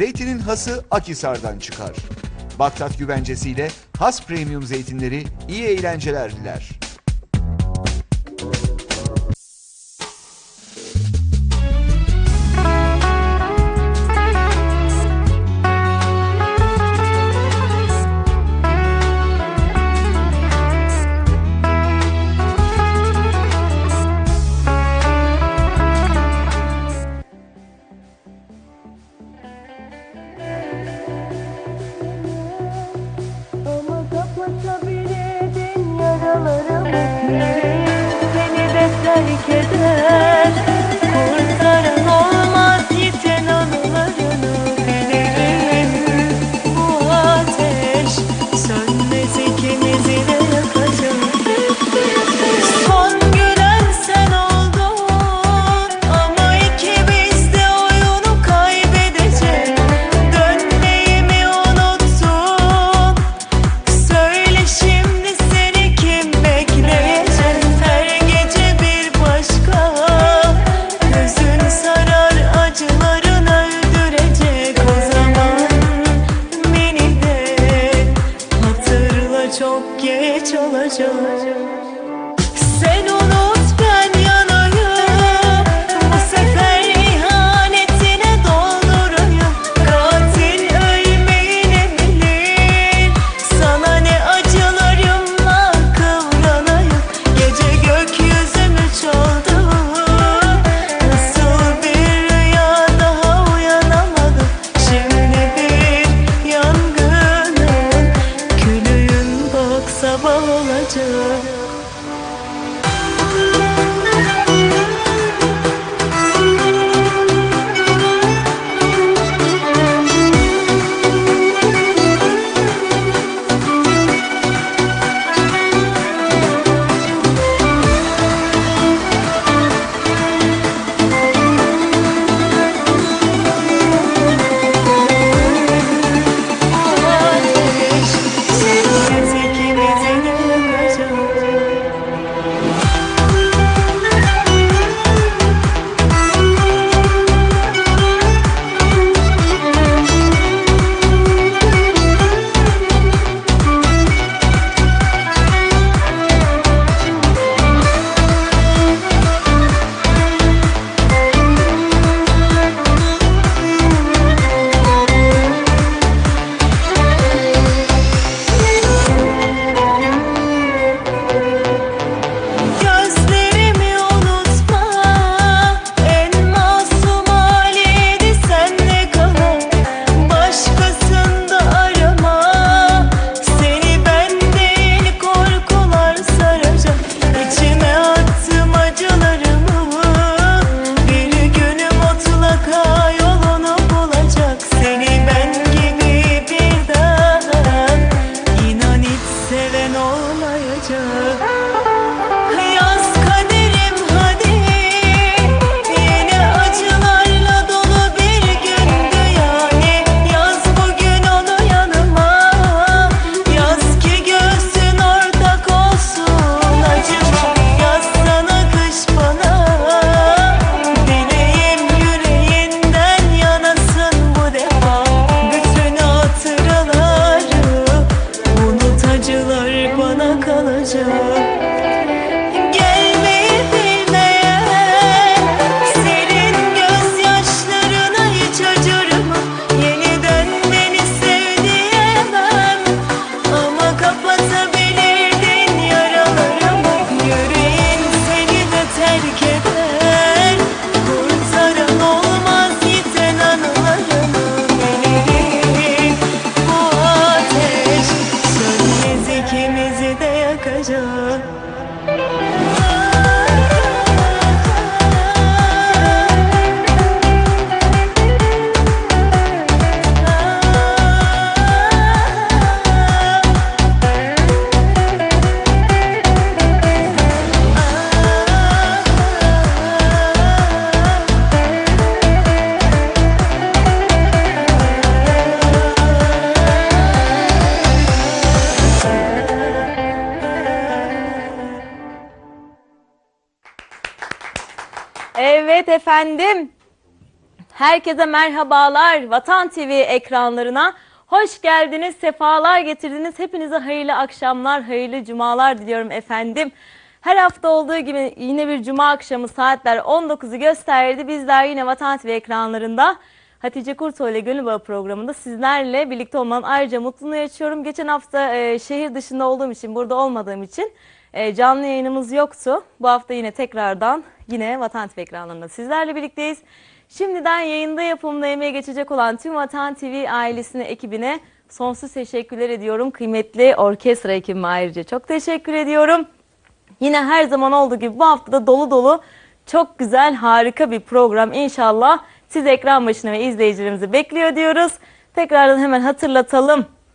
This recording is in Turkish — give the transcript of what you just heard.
zeytinin hası Akisar'dan çıkar. Bağdat güvencesiyle has premium zeytinleri iyi eğlenceler diler. Sei Evet efendim. Herkese merhabalar. Vatan TV ekranlarına hoş geldiniz, sefalar getirdiniz. Hepinize hayırlı akşamlar, hayırlı cumalar diliyorum efendim. Her hafta olduğu gibi yine bir cuma akşamı saatler 19'u gösterdi. Bizler yine Vatan TV ekranlarında Hatice Kurtoy ile Gönül Bağı programında sizlerle birlikte olmanın ayrıca mutluluğunu yaşıyorum. Geçen hafta e, şehir dışında olduğum için, burada olmadığım için e, canlı yayınımız yoktu. Bu hafta yine tekrardan yine Vatan TV ekranlarında sizlerle birlikteyiz. Şimdiden yayında yapımda emeğe geçecek olan tüm Vatan TV ailesine, ekibine sonsuz teşekkürler ediyorum. Kıymetli orkestra ekibime ayrıca çok teşekkür ediyorum. Yine her zaman olduğu gibi bu haftada dolu dolu çok güzel harika bir program inşallah siz ekran başına ve izleyicilerimizi bekliyor diyoruz. Tekrardan hemen hatırlatalım.